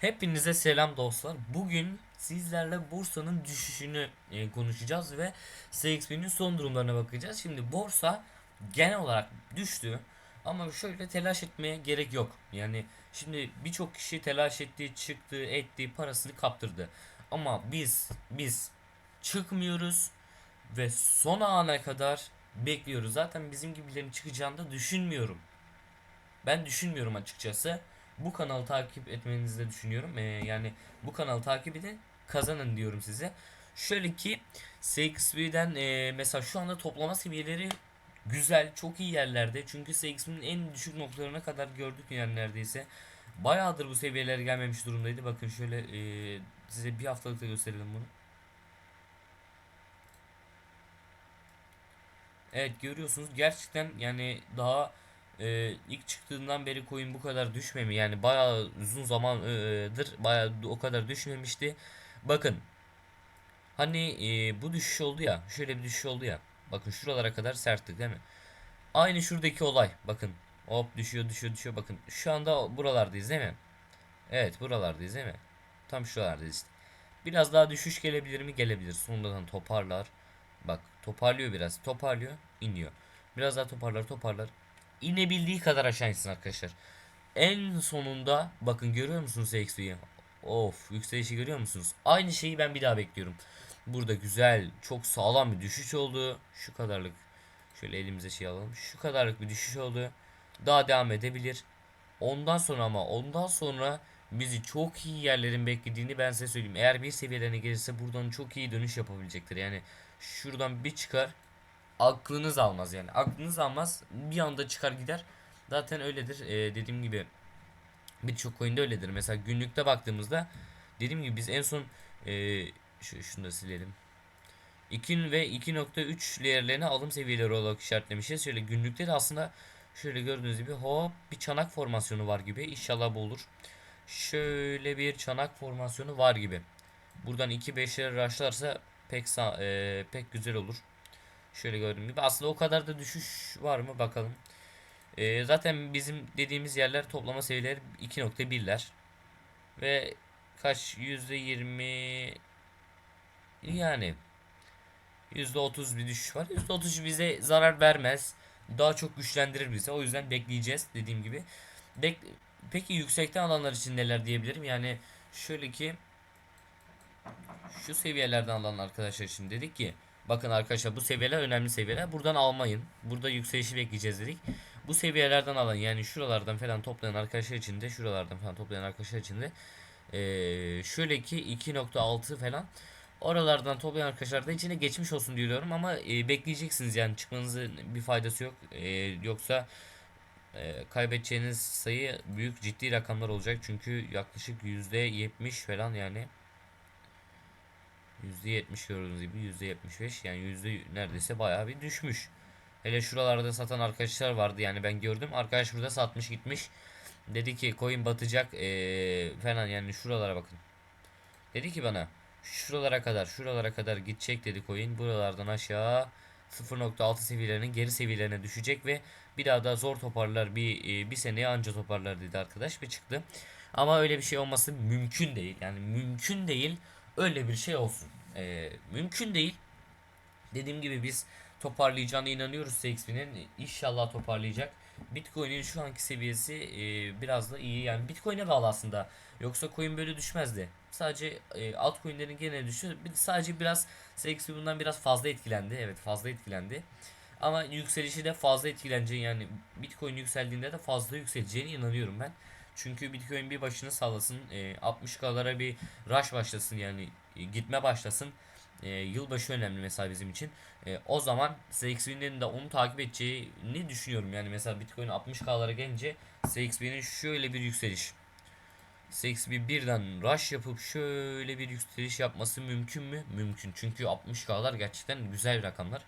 Hepinize selam dostlar. Bugün sizlerle borsanın düşüşünü e, konuşacağız ve CXP'nin son durumlarına bakacağız. Şimdi borsa genel olarak düştü ama şöyle telaş etmeye gerek yok. Yani şimdi birçok kişi telaş etti, çıktı, etti, parasını kaptırdı. Ama biz biz çıkmıyoruz ve son ana kadar bekliyoruz. Zaten bizim gibilerin çıkacağını da düşünmüyorum. Ben düşünmüyorum açıkçası. Bu kanalı takip etmenizi de düşünüyorum. Ee, yani bu kanalı takip edin kazanın diyorum size. Şöyle ki CXP'den e, mesela şu anda toplama seviyeleri güzel, çok iyi yerlerde. Çünkü CXP'nin en düşük noktalarına kadar gördük yani neredeyse. Bayağıdır bu seviyelere gelmemiş durumdaydı. Bakın şöyle e, size bir haftalıkta gösterelim bunu. Evet görüyorsunuz gerçekten yani daha e, ilk çıktığından beri coin bu kadar düşmemi yani bayağı uzun zamandır bayağı o kadar düşmemişti. Bakın hani e, bu düşüş oldu ya şöyle bir düşüş oldu ya bakın şuralara kadar serttik değil mi? Aynı şuradaki olay bakın hop düşüyor düşüyor düşüyor bakın şu anda buralardayız değil mi? Evet buralardayız değil mi? Tam şuralardayız. Biraz daha düşüş gelebilir mi? Gelebilir. Sonradan toparlar. Bak toparlıyor biraz. Toparlıyor. iniyor. Biraz daha toparlar toparlar. İnebildiği kadar aşağı insin arkadaşlar. En sonunda bakın görüyor musunuz XP'yi? Of yükselişi görüyor musunuz? Aynı şeyi ben bir daha bekliyorum. Burada güzel çok sağlam bir düşüş oldu. Şu kadarlık şöyle elimize şey alalım. Şu kadarlık bir düşüş oldu. Daha devam edebilir. Ondan sonra ama ondan sonra bizi çok iyi yerlerin beklediğini ben size söyleyeyim. Eğer bir seviyelerine gelirse buradan çok iyi dönüş yapabilecektir. Yani şuradan bir çıkar aklınız almaz yani. Aklınız almaz bir anda çıkar gider. Zaten öyledir. Ee, dediğim gibi birçok coin'de öyledir. Mesela günlükte baktığımızda dediğim gibi biz en son e, şu, şunu da silelim. 2 ve 2.3 değerlerine alım seviyeleri olarak işaretlemişiz. Şöyle günlükte de aslında şöyle gördüğünüz gibi hop bir çanak formasyonu var gibi. İnşallah bu olur. Şöyle bir çanak formasyonu var gibi. Buradan 2-5'lere raşlarsa pek e, pek güzel olur. Şöyle gördüğüm gibi. Aslında o kadar da düşüş var mı bakalım. E, zaten bizim dediğimiz yerler toplama seviyeleri 2.1'ler. Ve kaç %20 yani %30 bir düşüş var. %30 bize zarar vermez. Daha çok güçlendirir bizi. O yüzden bekleyeceğiz dediğim gibi. Bek Peki yüksekten alanlar için neler diyebilirim? Yani şöyle ki şu seviyelerden alan arkadaşlar için dedik ki bakın arkadaşlar bu seviyeler önemli seviyeler. Buradan almayın. Burada yükselişi bekleyeceğiz dedik. Bu seviyelerden alan yani şuralardan falan toplayan arkadaşlar için de şuralardan falan toplayan arkadaşlar için de ee, şöyle ki 2.6 falan oralardan toplayan arkadaşlar da içine geçmiş olsun diyorum ama e, bekleyeceksiniz yani çıkmanızın bir faydası yok. E, yoksa e, kaybedeceğiniz sayı büyük ciddi rakamlar olacak çünkü yaklaşık %70 falan yani %70 gördüğünüz gibi %75 yani yüzde neredeyse bayağı bir düşmüş. Hele şuralarda satan arkadaşlar vardı yani ben gördüm. Arkadaş burada satmış gitmiş. Dedi ki coin batacak ee, falan yani şuralara bakın. Dedi ki bana şuralara kadar şuralara kadar gidecek dedi coin. Buralardan aşağı 0.6 seviyelerinin geri seviyelerine düşecek ve bir daha da zor toparlar bir bir seneye anca toparlar dedi arkadaş ve çıktı. Ama öyle bir şey olması mümkün değil. Yani mümkün değil öyle bir şey olsun. Ee, mümkün değil. Dediğim gibi biz toparlayacağına inanıyoruz CXP'nin. İnşallah toparlayacak. Bitcoin'in şu anki seviyesi e, biraz da iyi. Yani Bitcoin'e bağlı aslında. Yoksa coin böyle düşmezdi. Sadece e, altcoin'lerin genel düşüyor. Bir, sadece biraz CXP bundan biraz fazla etkilendi. Evet fazla etkilendi. Ama yükselişi de fazla etkileneceği yani Bitcoin yükseldiğinde de fazla yükseleceğine inanıyorum ben. Çünkü Bitcoin bir başını sallasın, e, 60k'lara bir rush başlasın yani e, gitme başlasın. E, yılbaşı önemli mesela bizim için. E, o zaman CXP'nin de onu takip edeceğini düşünüyorum. Yani mesela Bitcoin 60k'lara gelince CXP'nin şöyle bir yükseliş. CXP birden rush yapıp şöyle bir yükseliş yapması mümkün mü? Mümkün. Çünkü 60k'lar gerçekten güzel rakamlar.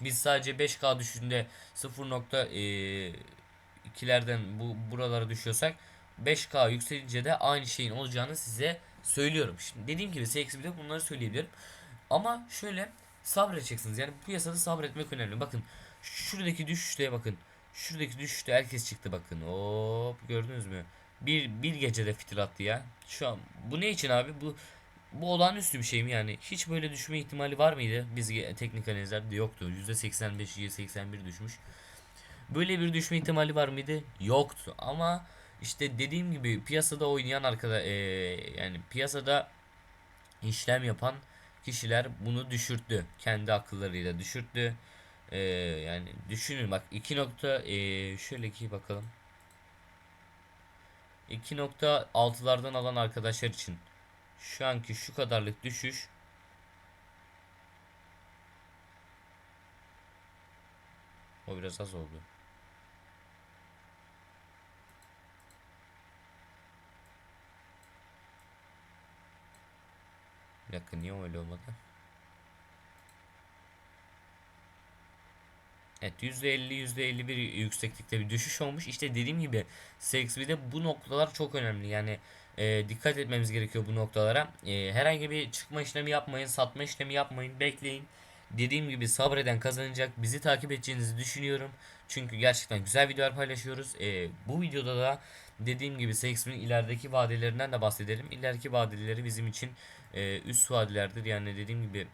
Biz sadece 5K düşüşünde 0.2'lerden bu buralara düşüyorsak 5K yükselince de aynı şeyin olacağını size söylüyorum. Şimdi dediğim gibi CXP'de bunları söyleyebilirim. Ama şöyle sabredeceksiniz. Yani bu piyasada sabretmek önemli. Bakın şuradaki düşüşte bakın. Şuradaki düşüşte herkes çıktı bakın. Hop gördünüz mü? bir bir gecede fitil attı ya. Şu an bu ne için abi? Bu bu olağanüstü bir şey mi yani? Hiç böyle düşme ihtimali var mıydı? Biz teknik analizlerde yoktu. %85, %81 düşmüş. Böyle bir düşme ihtimali var mıydı? Yoktu. Ama işte dediğim gibi piyasada oynayan arkada eee, yani piyasada işlem yapan kişiler bunu düşürttü. Kendi akıllarıyla düşürttü. Eee, yani düşünün bak 2 nokta eee, şöyle ki bakalım. 2.6'lardan alan arkadaşlar için şu anki şu kadarlık düşüş o biraz az oldu. Dakika niye öyle olmadı? Evet %50 %51 yükseklikte bir düşüş olmuş. İşte dediğim gibi CXV'de bu noktalar çok önemli. Yani e, dikkat etmemiz gerekiyor bu noktalara. E, herhangi bir çıkma işlemi yapmayın, satma işlemi yapmayın, bekleyin. Dediğim gibi sabreden kazanacak. Bizi takip edeceğinizi düşünüyorum. Çünkü gerçekten güzel videolar paylaşıyoruz. E, bu videoda da dediğim gibi CXV'nin ilerideki vadelerinden de bahsedelim. İleriki vadeleri bizim için e, üst vadelerdir. Yani dediğim gibi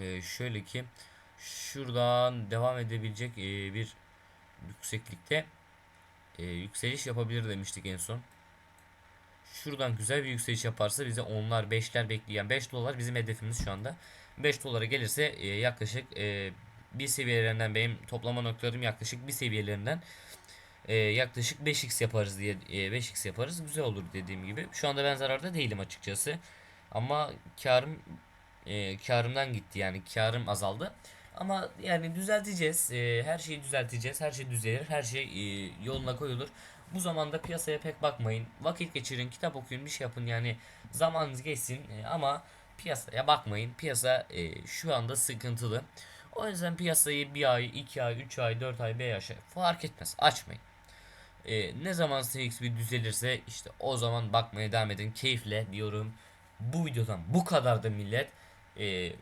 e, şöyle ki şuradan devam edebilecek e, bir yükseklikte e, yükseliş yapabilir demiştik en son. Şuradan güzel bir yükseliş yaparsa bize onlar 5'ler bekleyen 5 dolar bizim hedefimiz şu anda. 5 dolara gelirse e, yaklaşık e, bir seviyelerinden benim toplama noktalarım yaklaşık bir seviyelerinden e, yaklaşık 5x yaparız diye e, 5x yaparız güzel olur dediğim gibi. Şu anda ben zararda değilim açıkçası. Ama karım e, karımdan gitti yani karım azaldı. Ama yani düzelteceğiz. E, her şeyi düzelteceğiz. Her şey düzelir. Her şey e, yoluna koyulur. Bu zamanda piyasaya pek bakmayın. Vakit geçirin, kitap okuyun, bir şey yapın. Yani zamanınız geçsin E, ama piyasaya bakmayın. Piyasa e, şu anda sıkıntılı. O yüzden piyasayı bir ay, iki ay, üç ay, dört ay, beş ay fark etmez. Açmayın. E, ne zaman CX bir düzelirse işte o zaman bakmaya devam edin. Keyifle diyorum. Bu videodan bu kadar da millet. E,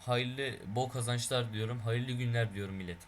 hayırlı bol kazançlar diyorum. Hayırlı günler diyorum millet.